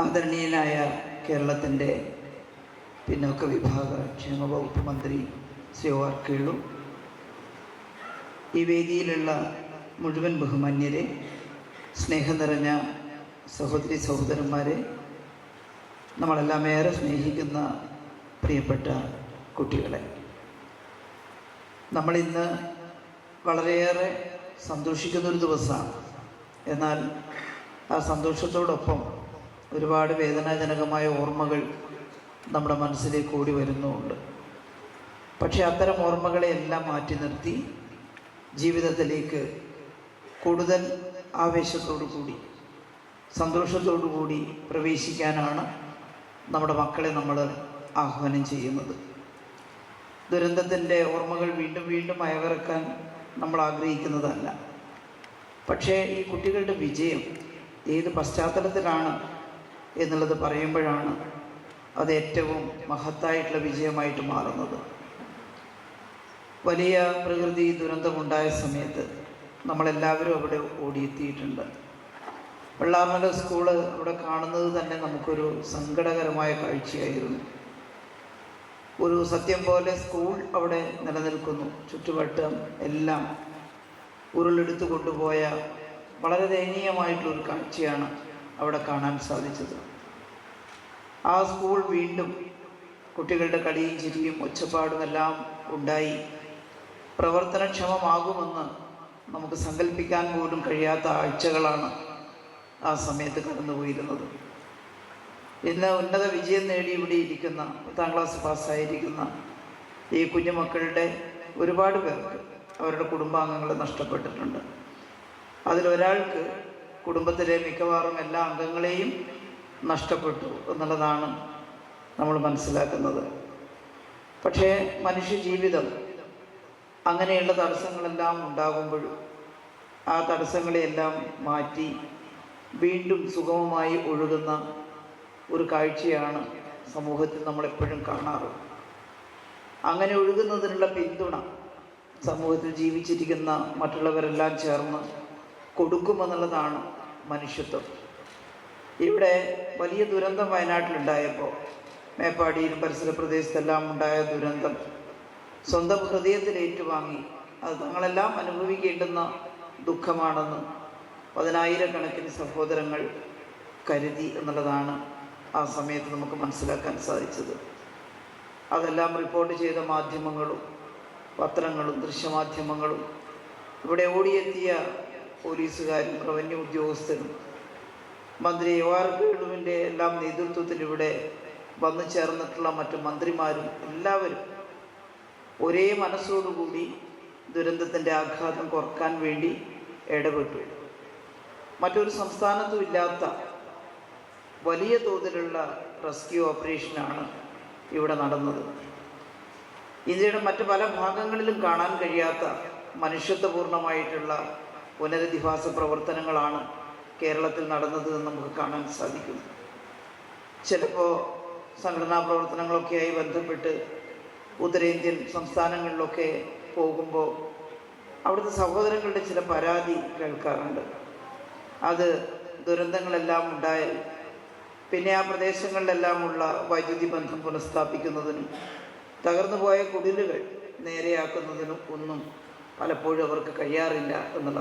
ആദരണീയനായ കേരളത്തിന്റെ പിന്നോക്ക വിഭാഗ ക്ഷേമ വകുപ്പ് മന്ത്രി ശ്രീ ആർ കേളു. ഈ വേദിയിലുള്ള മുഴുവൻ ബഹുമാന്യരെ സ്നേഹം നിറഞ്ഞ സഹോദരി സഹോദരന്മാരെ നമ്മളെല്ലാം ഏറെ സ്നേഹിക്കുന്ന പ്രിയപ്പെട്ട കുട്ടികളെ നമ്മളിന്ന് വളരെയേറെ സന്തോഷിക്കുന്നൊരു ദിവസമാണ്. എന്നാൽ ആ സന്തോഷത്തോടൊപ്പം ഒരുപാട് വേദനാജനകമായ ഓർമ്മകൾ നമ്മുടെ മനസ്സിലേക്ക് കൂടി വരുന്നുമുണ്ട്. പക്ഷേ അത്തരം ഓർമ്മകളെ എല്ലാം മാറ്റി നിർത്തി ജീവിതത്തിലേക്ക് കൂടുതൽ ആവേശത്തോടു കൂടി സന്തോഷത്തോടു കൂടി പ്രവേശിക്കാനാണ് നമ്മുടെ മക്കളെ നമ്മൾ ആഹ്വാനം ചെയ്യുന്നത്. ദുരന്തത്തിന്റെ ഓർമ്മകൾ വീണ്ടും വീണ്ടും അയവിറക്കാൻ നമ്മൾ ആഗ്രഹിക്കുന്നതല്ല. പക്ഷേ ഈ കുട്ടികളുടെ വിജയം ഏത് പശ്ചാത്തലത്തിലാണ് എന്നുള്ളത് പറയുമ്പോഴാണ് അത് ഏറ്റവും മഹത്തായിട്ടുള്ള വിജയമായിട്ട് മാറുന്നത്. വലിയ പ്രകൃതി ദുരന്തമുണ്ടായ സമയത്ത് നമ്മളെല്ലാവരും അവിടെ ഓടിയെത്തിയിട്ടുണ്ട്. വെള്ളാമല സ്കൂൾ അവിടെ കാണുന്നത് തന്നെ നമുക്കൊരു സങ്കടകരമായ കാഴ്ചയായിരുന്നു. ഒരു സത്യം പോലെ സ്കൂൾ അവിടെ നിലനിൽക്കുന്നു. ചുറ്റുവട്ടം എല്ലാം ഉരുളെടുത്ത് കൊണ്ടുപോയ വളരെ ദയനീയമായിട്ടുള്ളൊരു കാഴ്ചയാണ് അവിടെ കാണാൻ സാധിച്ചത്. ആ സ്കൂൾ വീണ്ടും കുട്ടികളുടെ കളിയും ചിരിയും ഒച്ചപ്പാടും എല്ലാം ഉണ്ടായി. പ്രവർത്തനക്ഷമമാകുമെന്ന് നമുക്ക് സങ്കല്പിക്കാൻ പോലും കഴിയാത്ത ആഴ്ചകളാണ് ആ സമയത്ത് കടന്നുപോയിരുന്നത്. ഇന്ന് ഉന്നത വിജയം നേടി ഇവിടെ ഇരിക്കുന്ന പത്താം ക്ലാസ് പാസ്സായിരിക്കുന്ന ഈ കുഞ്ഞുമക്കളുടെ ഒരുപാട് പേർക്ക് അവരുടെ കുടുംബാംഗങ്ങൾ നഷ്ടപ്പെട്ടിട്ടുണ്ട്. അതിലൊരാൾക്ക് കുടുംബത്തിലെ മിക്കവാറും എല്ലാ അംഗങ്ങളെയും നഷ്ടപ്പെട്ടു എന്നുള്ളതാണ് നമ്മൾ മനസ്സിലാക്കുന്നത്. പക്ഷേ മനുഷ്യ ജീവിതം അങ്ങനെയുള്ള തടസ്സങ്ങളെല്ലാം ഉണ്ടാകുമ്പോഴും ആ തടസ്സങ്ങളെയെല്ലാം മാറ്റി വീണ്ടും സുഗമമായി ഒഴുകുന്ന ഒരു കാഴ്ചയാണ് സമൂഹത്തിൽ നമ്മളെപ്പോഴും കാണാറ്. അങ്ങനെ ഒഴുകുന്നതിനുള്ള പിന്തുണ സമൂഹത്തിൽ ജീവിച്ചിരിക്കുന്ന മറ്റുള്ളവരെല്ലാം ചേർന്ന് കൊടുക്കുമെന്നുള്ളതാണ് മനുഷ്യത്വം. ഇവിടെ വലിയ ദുരന്തം വയനാട്ടിലുണ്ടായപ്പോൾ മേപ്പാടിയിലും പരിസര പ്രദേശത്തെല്ലാം ഉണ്ടായ ദുരന്തം. സ്വന്തം ഹൃദയത്തിൽ ഏറ്റുവാങ്ങി. അത് തങ്ങളെല്ലാം അനുഭവിക്കേണ്ടുന്ന ദുഃഖമാണെന്ന് പതിനായിരക്കണക്കിന് സഹോദരങ്ങൾ കരുതി എന്നുള്ളതാണ് ആ സമയത്ത് നമുക്ക് മനസ്സിലാക്കാൻ സാധിച്ചത്. അതെല്ലാം റിപ്പോർട്ട് ചെയ്ത മാധ്യമങ്ങളും പത്രങ്ങളും ദൃശ്യമാധ്യമങ്ങളും. ഇവിടെ ഓടിയെത്തിയ പോലീസുകാരും റവന്യൂ ഉദ്യോഗസ്ഥരും മന്ത്രി എ ആർ ഗേഡുവിന്റെ എല്ലാം നേതൃത്വത്തിൽ ഇവിടെ വന്നു ചേർന്നിട്ടുള്ള മറ്റു മന്ത്രിമാരും എല്ലാവരും ഒരേ മനസ്സോടുകൂടി ദുരന്തത്തിന്റെ ആഘാതം കുറയ്ക്കാൻ വേണ്ടി ഇടപെട്ടു. മറ്റൊരു സംസ്ഥാനത്തും ഇല്ലാത്ത വലിയ തോതിലുള്ള റെസ്ക്യൂ ഓപ്പറേഷനാണ് ഇവിടെ നടന്നത്. ഇന്ത്യയുടെ മറ്റു പല ഭാഗങ്ങളിലും കാണാൻ കഴിയാത്ത മനുഷ്യത്വപൂർണമായിട്ടുള്ള പുനരധിവാസ പ്രവർത്തനങ്ങളാണ് കേരളത്തിൽ നടന്നത് എന്ന് നമുക്ക് കാണാൻ സാധിക്കും. ചിലപ്പോൾ സംഘടനാ പ്രവർത്തനങ്ങളൊക്കെയായി ബന്ധപ്പെട്ട് ഉത്തരേന്ത്യൻ സംസ്ഥാനങ്ങളിലൊക്കെ പോകുമ്പോൾ അവിടുത്തെ സഹോദരങ്ങളുടെ ചില പരാതി കേൾക്കാറുണ്ട്. അത് ദുരന്തങ്ങളെല്ലാം ഉണ്ടായാൽ പിന്നെ ആ പ്രദേശങ്ങളിലെല്ലാമുള്ള വൈദ്യുതി ബന്ധം പുനഃസ്ഥാപിക്കുന്നതിനും തകർന്നു പോയ കുടിലുകൾ നേരെയാക്കുന്നതിനും ഒന്നും പലപ്പോഴും അവർക്ക് കഴിയാറില്ല എന്നുള്ളത്